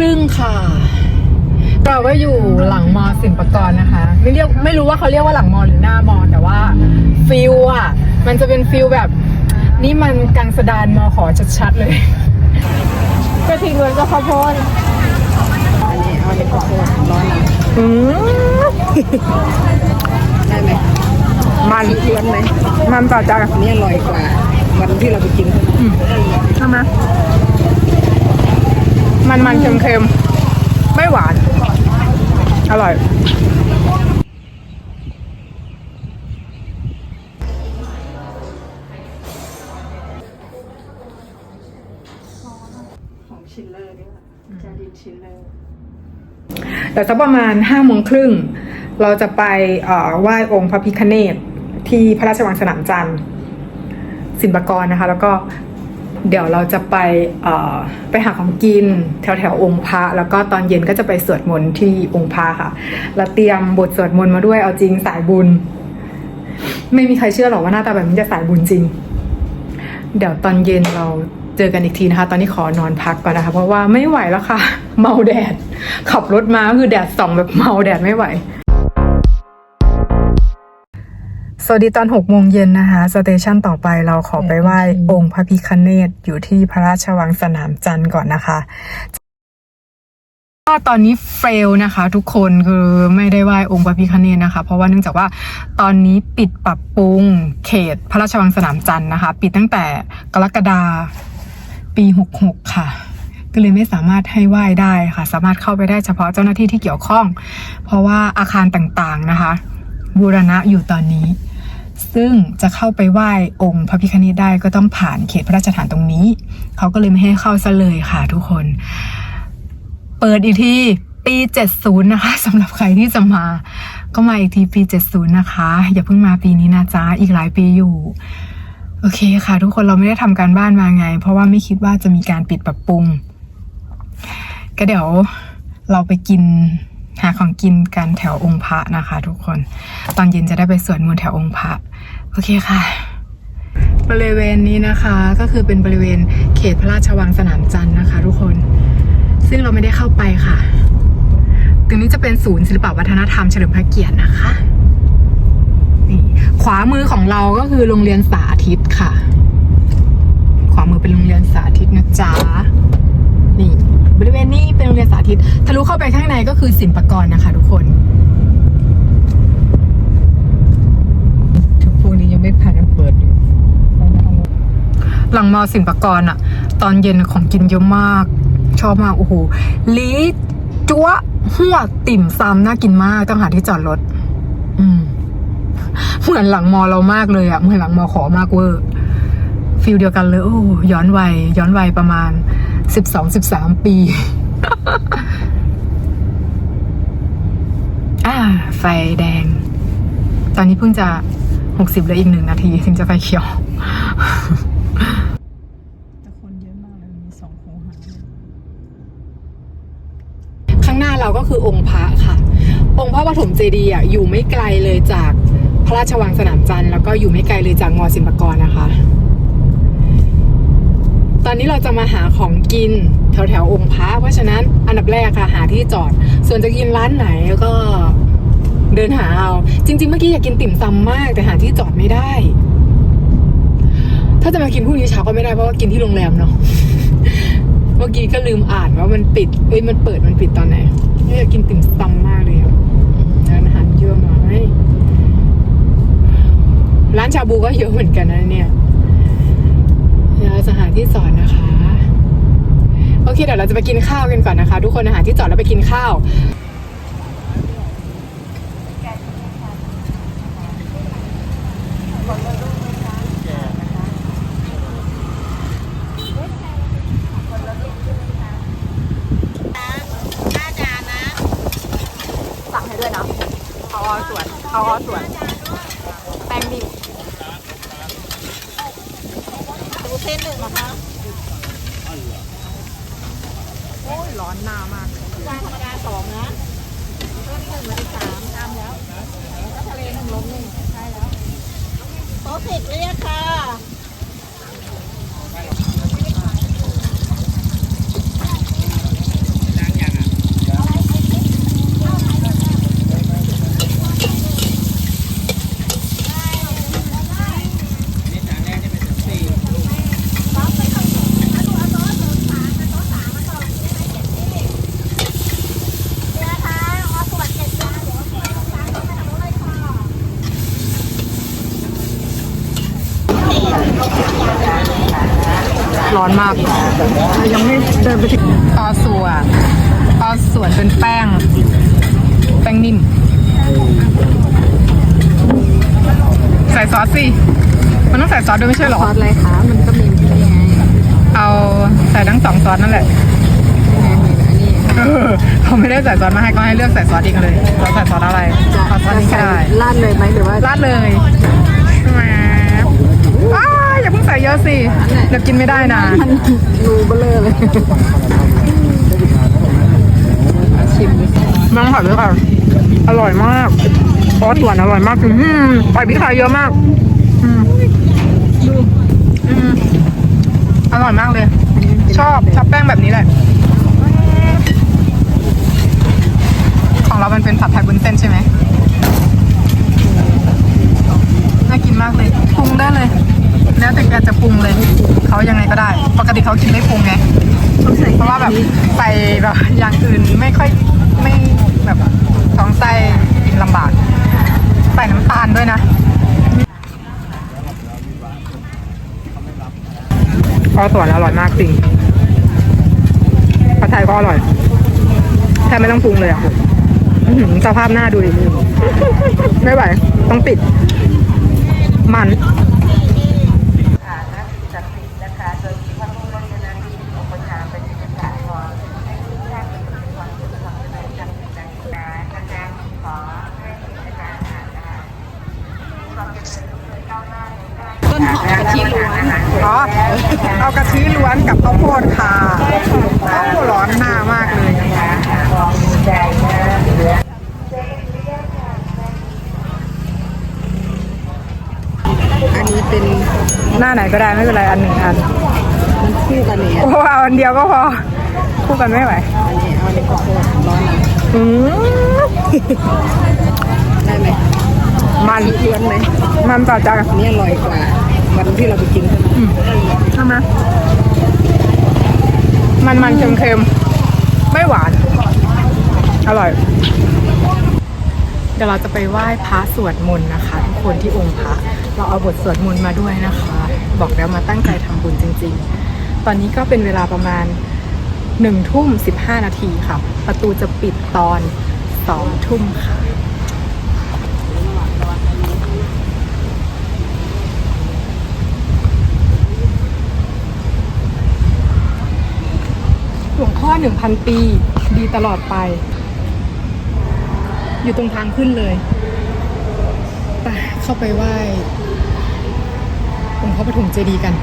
รึ่งค่ะเราก็อยู่หลังมอสินปกรณ์นะคะ ไม่เรียกไม่รู้ว่าเขาเรียกว่าหลังมอหรือหน้ามอแต่ว่าฟิลอะมันจะเป็นฟิลแบบ นี่มันกลางสดานมอขอชัดๆเลยกระถิ่นเหมือนกับข้าวโพดอันนี้เอาเป็นข้าวโพดร้อนนะอืมได้ไหมมันร้อนไหมมันต่อจากอันนี้อร่อยกว่า วันที่เราไปกินใช่ไหม มันมันๆเค็มๆไม่หวาน อร่อย ของชิลเลอร์ด้วยจาดินชิลเลอร์แต่สักประมาณห้าโมงครึ่ง เราจะไปเอ่อไหว้องค์พระพิคเนตที่พระราชวังสนามจันทร์สินปกรนะคะ แล้วก็ เดี๋ยวเราจะไปไปหาของกินแถวแถวองค์พระแล้วก็ตอนเย็นก็จะไปสวดมนต์ที่องค์พระค่ะแล้วเตรียมบทสวดมนต์มาด้วยเอาจริงสายบุญ ไม่มีใครเชื่อหรอกว่าหน้าตาแบบนี้จะสายบุญจริง เดี๋ยวตอนเย็นเราเจอกันอีกทีนะคะ ตอนนี้ขอนอนพักก่อนนะคะ เพราะว่าไม่ไหวแล้วค่ะ เมาแดด ขับรถมาคือแดดส่องแบบเมาแดดไม่ไหว สวัสดีตอนหกโมงเย็นนะคะสเตชันต่อไปเราขอไปไหว้องค์พระพิคเนตอยู่ที่พระราชวังสนามจันทร์ก่อนนะคะก็ตอนนี้เฟลนะคะ ทุกคนคือไม่ได้ไหว้องค์พระพิคเนตนะคะ เพราะว่าเนื่องจากว่าตอนนี้ปิดปรับปรุงเขตพระราชวังสนามจันทร์นะคะ ปิดตั้งแต่กรกฎาปี66ค่ะก็เลยไม่สามารถให้ไหว้ได้ค่ะ สามารถเข้าไปได้เฉพาะเจ้าหน้าที่ที่เกี่ยวข้อง เพราะว่าอาคารต่างๆนะคะ บูรณะอยู่ตอนนี้ ซึ่งจะเข้าไปไหว้องค์พระพิคเนตได้ก็ต้องผ่านเขตพระราชฐานตรงนี้ เขาก็เลยไม่ให้เข้าซะเลยค่ะทุกคน เปิดอีกทีปี 70 นะคะสำหรับใครที่จะมา ก็มาอีกทีปี 70 นะคะ อย่าเพิ่งมาปีนี้นะจ๊ะ อีกหลายปีอยู่ โอเคค่ะ ทุกคนเราไม่ได้ทำการบ้านมาไง เพราะว่าไม่คิดว่าจะมีการปิดปรับปรุง ก็เดี๋ยวเราไปกินหาของกินกันแถวองค์พระนะคะ ทุกคน ตอนเย็นจะได้ไปสวดมนต์แถวองค์พระโอเคค่ะ บริเวณนี้นะคะก็คือเป็นบริเวณเขตพระราชวังสนามจันทร์นะคะ ทุกคน ซึ่งเราไม่ได้เข้าไปค่ะตรงนี้จะเป็นศูนย์ศิลปวัฒนธรรมเฉลิมพระเกียรตินะคะนี่ขวามือของเราก็คือโรงเรียนสาธิตค่ะ ขวามือเป็นโรงเรียนสาธิตนะจ๊ะนี่บริเวณนี้เป็นโรงเรียนสาธิตทะลุเข้าไปข้างในก็คือศิลปากรนะคะ ทุกคน ทุกพวกนี้ยังไม่ผ่านการเปิดอยู่ หลังมอสินปากรณ์อะตอนเย็นของกินเยอะมาก ชอบมาก โอ้โหลีจั๊วหัวติ่มซำน่ากินมากต้องหาที่จอดรถ อืม เหมือนหลังมอเรามากเลยอะเหมือนหลังมอขอมากเวอร์ฟิลเดียวกันเลย โอ้ย้อนวัยย้อนวัยประมาณสิบสองสิบสามปีอ่าไฟแดง ตอนนี้เพิ่งจะหกสิบเหลืออีกหนึ่งนาที ถึงจะไฟเขียว แต่คนเยอะมากเลยมีสองคูหา ข้างหน้าเราก็ คือองค์พระค่ะ องค์พระปฐมเจดีย์อยู่ไม่ไกลเลยจากพระราชวังสนามจันทร์แล้วก็อยู่ไม่ไกลเลยจากงอสินปกรนะคะ ตอนนี้เราจะมาหาของกินแถวแถวองค์พระเพราะฉะนั้นอันดับแรกค่ะหาที่จอด ส่วนจะกินร้านไหนก็เดินหาเอาจริง ๆ เมื่อกี้อยากกินติ่มซำมาก แต่หาที่จอดไม่ได้ ถ้าจะมากินพรุ่งนี้เช้าก็ไม่ได้เพราะว่ากินที่โรงแรมเนาะเมื่อกี้ก็ลืมอ่านว่ามันปิดเอ้ยมันเปิดมันปิดตอนไหนเนี่ยอยากกินติ่มซำมากเลยอะร้านอาหารเยอะมากร้าน ชาบูก็เยอะเหมือนกันนะเนี่ยเดี๋ยวเราจะหาที่จอดนะคะ โอเคเดี๋ยวเราจะไปกินข้าวกันก่อนนะคะ ทุกคนอาหารที่จอดแล้วไปกินข้าวสั่งให้ด้วยเนาะเอาออส่วนเอาออส่วน แป้งนิ่ม ดูเส้นหนึ่งนะคะโอ้ยร้อนหนามากเลยจานธรรมดาสองนะเริ่มหนึ่งมาที่สามทำแล้วแล้วก็ทะเลหนึ่งลมหนึ่งใช่แล้วโต๊ะสิบเรียกค่ะ ร้อนมาก ยังไม่เดินไปถึงปลาส่วนปลาส่วนเป็นแป้ง แป้งนิ่ม ใส่ซอสสิ มันต้องใส่ซอสด้วยไม่ใช่เหรอ ซอสอะไรคะ มันก็มีนี่ไงเอาใส่ทั้งสองซอสนั่นแหละอันนี้เออเขาไม่ได้ใส่ซอสมาให้ก็ให้เลือกใส่ซอสเองเลยเราใส่ซอสอะไรเอาซอสนี้ก็ได้ราดเลยไหมหรือว่าราดเลยแหมว้ายอย่าเพิ่งใส่เยอะสิเดี๋ยวกินไม่ได้นะมันรูเบลอเลยชิมดิมังผัดด้วยค่ะอร่อยมากซอสหวานอร่อยมากอืมใส่พริกไทยเยอะมากอืมอืมอร่อยมากเลย ชอบชอบแป้งแบบนี้แหละของเรามันเป็นผัดไทยบุนเส้นใช่ไหมน่ากินมากเลยปรุงได้เลย แล้วแต่แกจะปรุงเลยเขายังไงก็ได้ ปกติเขากินไม่ปรุงไงต้องใส่เพราะว่าแบบใส่แบบอย่างอื่นไม่ค่อยไม่แบบท้องไส้กินลำบากใส่น้ำตาลด้วยนะข้าวสวนอร่อยมากจริงผัดไทยก็อร่อยแทบไม่ต้องปรุงเลยอะสภาพหน้าดูดิไม่ไหว ต้องปิด มันหอมกะทิล้วน อ๋อเอากะทิล้วนกับข้าวโพดค่ะโอ้ร้อนหน้ามากเลยนะคะ อันนี้เป็น หน้าไหนก็ได้ไม่เป็นไรอันหนึ่งอันมันคู่กันเนี่ยโอ้เอาอันเดียวก็พอ คู่กันไม่ไหวอันนี้เอาอันนี้ข้าวโพดร้อนอืมได้ไหมมันล้วนไหมมันต่อจากอันนี้อร่อยกว่าวันที่เราไปกินกันใช่ไหมมันมันเค็มเค็มๆไม่หวาน อร่อย เดี๋ยวเราจะไปไหว้พระสวดมนต์นะคะทุกคนที่องค์พระเราเอาบทสวดมนต์มาด้วยนะคะ บอกแล้วมาตั้งใจทำบุญจริง ๆ ตอนนี้ก็เป็นเวลาประมาณหนึ่งทุ่มสิบห้านาทีค่ะ ประตูจะปิดตอนสองทุ่มค่ะหลวงพ่อหนึ่งพันปี ดีตลอดไป อยู่ตรงทางขึ้นเลยไปเข้าไปไหว้องค์พระปฐมเจดีย์กัน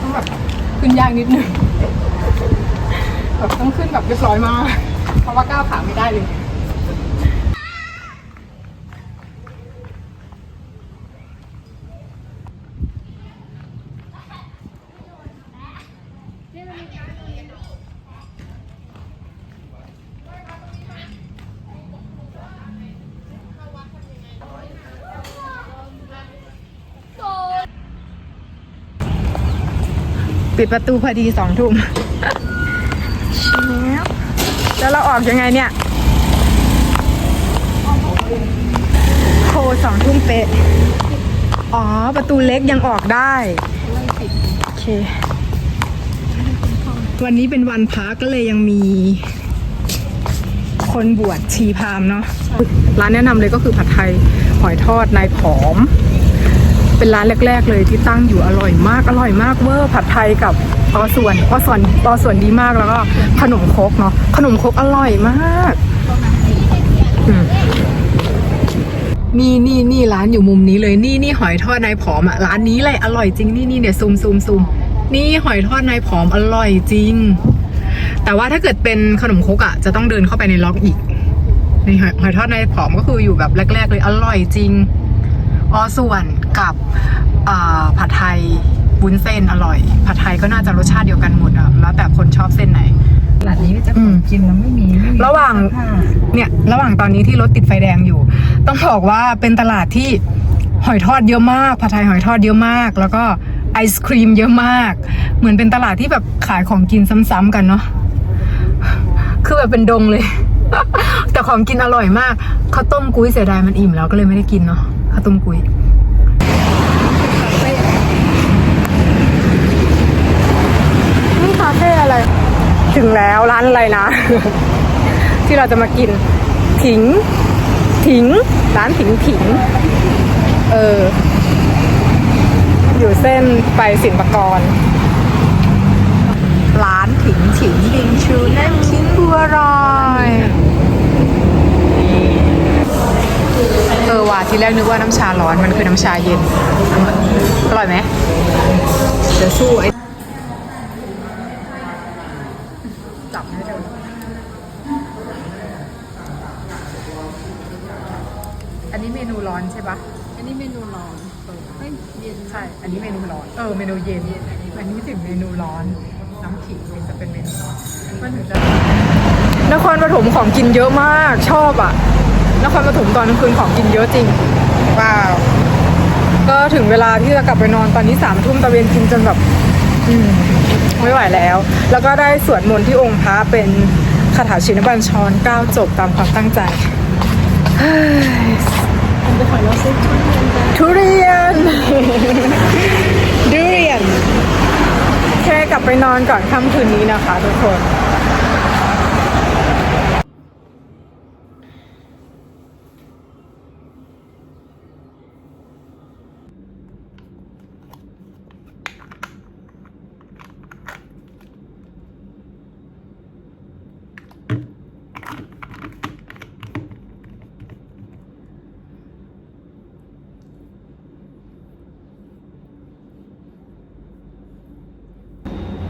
ต้องแบบขึ้นยากนิดนึงแบบต้องขึ้นแบบเรียบร้อยมาก เพราะว่าก้าวขาไม่ได้เลย ปิดประตูพอดีสองทุ่มแล้วเราออกยังไงเนี่ยโคสองทุ่มเป๊ะอ๋อ ประตูเล็กยังออกได้โอเค วันนี้เป็นวันพักก็เลยยังมี คนบวชชีพราหมณ์เนาะร้านแนะนำเลยก็คือผัดไทยหอยทอดนายผอม เป็นร้านแรก ๆ เลยที่ตั้งอยู่อร่อยมากอร่อยมากเวอร์ผัดไทยกับปอส่วนปอส่วนปอส่วนดีมากแล้วก็ขนมครกเนาะขนมครกอร่อยมากมนี่นี่นี่ร้านอยู่มุมนี้เลยนี่นี่หอยทอดนายผอมอะร้านนี้เลยอร่อยจริงนี่นี่เนี่ยซูมซูมซูมนี่หอยทอดนายผอมอร่อยจริง แต่ว่าถ้าเกิดเป็นขนมครกอะจะต้องเดินเข้าไปในล็อกอีกในหอยหอยทอดนายผอมก็คืออยู่แบบแรก ๆ เลยอร่อยจริง ออส่วนกับอ่าผัดไทยวุ้นเส้นอร่อย ผัดไทยก็น่าจะรสชาติเดียวกันหมดอะแล้วแต่คนชอบเส้นไหนตลาดนี้จะอืมกินแล้วไม่มีไม่มีระหว่างผ้าเนี่ยระหว่างตอนนี้ที่รถติดไฟแดงอยู่ ต้องบอกว่าเป็นตลาดที่หอยทอดเยอะมากผัดไทยหอยทอดเยอะมาก แล้วก็ไอศครีมเยอะมาก เหมือนเป็นตลาดที่แบบขายของกินซ้ำๆกันเนาะคือแบบเป็นดงเลย แต่ของกินอร่อยมากข้าวต้มกุ้ยเสียดายมันอิ่มแล้วก็เลยไม่ได้กินเนาะ ข้าต้มกุ้ยนี่คาเฟ่อะไร ถึงแล้วร้านอะไรนะ ที่เราจะมากินถิงถิง ร้านถิงถิง เออ อยู่เส้นไปสินประกรร้านถิงถิงถิงชูนั่งคิงบัวรอย เออว่ะทีแรกนึกว่าน้ำชาร้อนมันคือน้ำชาเย็น อร่อยไหมเดี๋ยวสู้ไอ้จับให้เร็วอันนี้เมนูร้อนใช่ปะอันนี้เมนูร้อนเฮ้ยเย็นใช่ อันนี้เมนูร้อน เออ เมนูเย็น อันนี้ถึงเมนูร้อน น้ำขิงจะเป็นเมนูร้อนมันถึงจะนครปฐมของกินเยอะมากชอบอะ นครปฐมตอนกลางคืนของกินเยอะจริง ว้าว ก็ถึงเวลาที่จะกลับไปนอนตอนนี้สามทุ่มตะเวนกินจนแบบ อืมไม่ไหวแล้ว แล้วก็ได้สวดมนต์ที่องค์พระเป็นคาถาชินบัญชรเก้าจบตามความตั้งใจเฮ้ยไปขอเราซื้อทุเรียนกันทุเรียนทุเรียนแค่กลับไปนอนก่อนค่ำคืนนี้นะคะทุกคน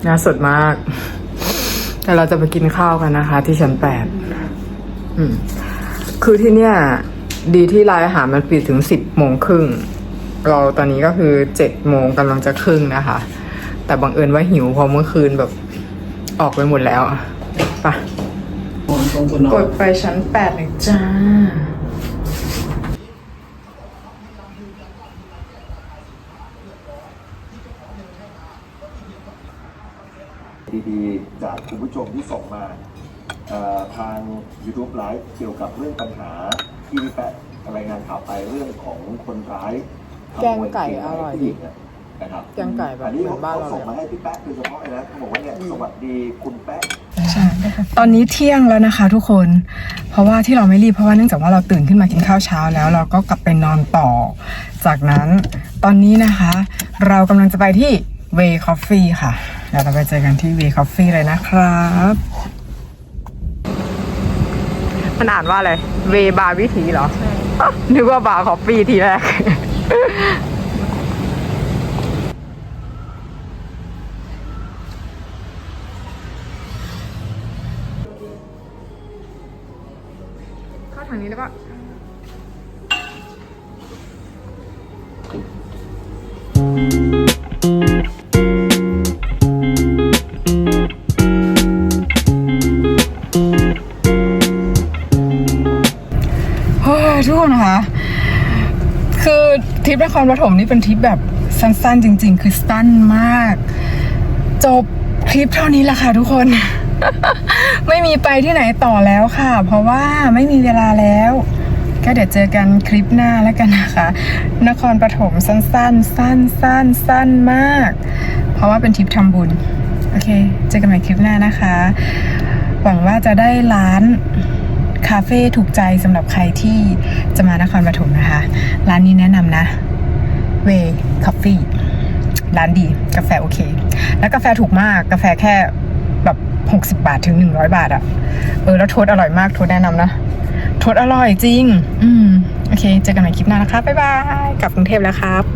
น่าสดมากแต่เราจะไปกินข้าวกันนะคะ ที่ชั้นแปดอืมคือที่เนี่ย ดีที่ร้านอาหารมันปิดถึงสิบโมงครึ่ง เราตอนนี้ก็คือเจ็ดโมงกำลังจะครึ่งนะคะ แต่บังเอิญว่าหิวเพราะเมื่อคืนแบบออกไปหมดแล้วอะไปะกดไปชั้นแปดเลยจ้า ดีๆ จากคุณผู้ ชมที่ส่งมาเอ่อทาง YouTube ไลฟ์เกี่ยวกับเรื่องปัญหาที่พี่แป๊ะรายงานข่าวไปเรื่องของคนร้ายขโมแกงไก่อร่อยผู้หญิงอะนะครับแกงไก่แบบอันนี้เหมือนบ้านเราเขาส่งมาให้พี่แป๊ะโดยเฉพาะเลยนะเขาบอกว่าเนี่ยสวัสดีคุณแป๊ะใช่ตอนนี้เที่ยงแล้วนะคะทุกคน เพราะว่าที่เราไม่รีบเพราะว่าเนื่องจากว่าเราตื่นขึ้นมากินข้าวเช้าแล้ว เราก็กลับไปนอนต่อ จากนั้นตอนนี้นะคะ เรากำลังจะไปที่ Way Coffee ค่ะเดี๋ยวเราไปเจอกันที่ Way Coffee เลยนะครับ มันอ่านว่าอะไรเวบาร์วิถีเหรอนึกว่าบาร์คอฟฟี่ทีแรก คือทริปนครปฐมนี่เป็นทริปแบบสั้นๆ จริง ๆ คือสั้นมาก จบคลิปเท่านี้แหละค่ะทุกคน ไม่มีไปที่ไหนต่อแล้วค่ะ เพราะว่าไม่มีเวลาแล้ว ก็เดี๋ยวเจอกันคลิปหน้าแล้วกันนะคะ นครปฐมสั้นๆ สั้นสั้นสั้นมาก เพราะว่าเป็นทริปทำบุญ โอเค เจอกันใหม่คลิปหน้านะคะ หวังว่าจะได้ร้าน คาเฟ่ถูกใจสำหรับใครที่จะมานครปฐมนะคะ ร้านนี้แนะนำนะเวคอฟฟี่ร้านดี กาแฟโอเค แล้วกาแฟถูกมากกาแฟแค่แบบ60 บาทถึง 100 บาทอะเออแล้วโทษอร่อยมากโทษแนะนำนะโทษอร่อยจริง อืม โอเค เจอกันใหม่คลิปหน้านะคะบ๊ายบาย กลับกรุงเทพแล้วครับ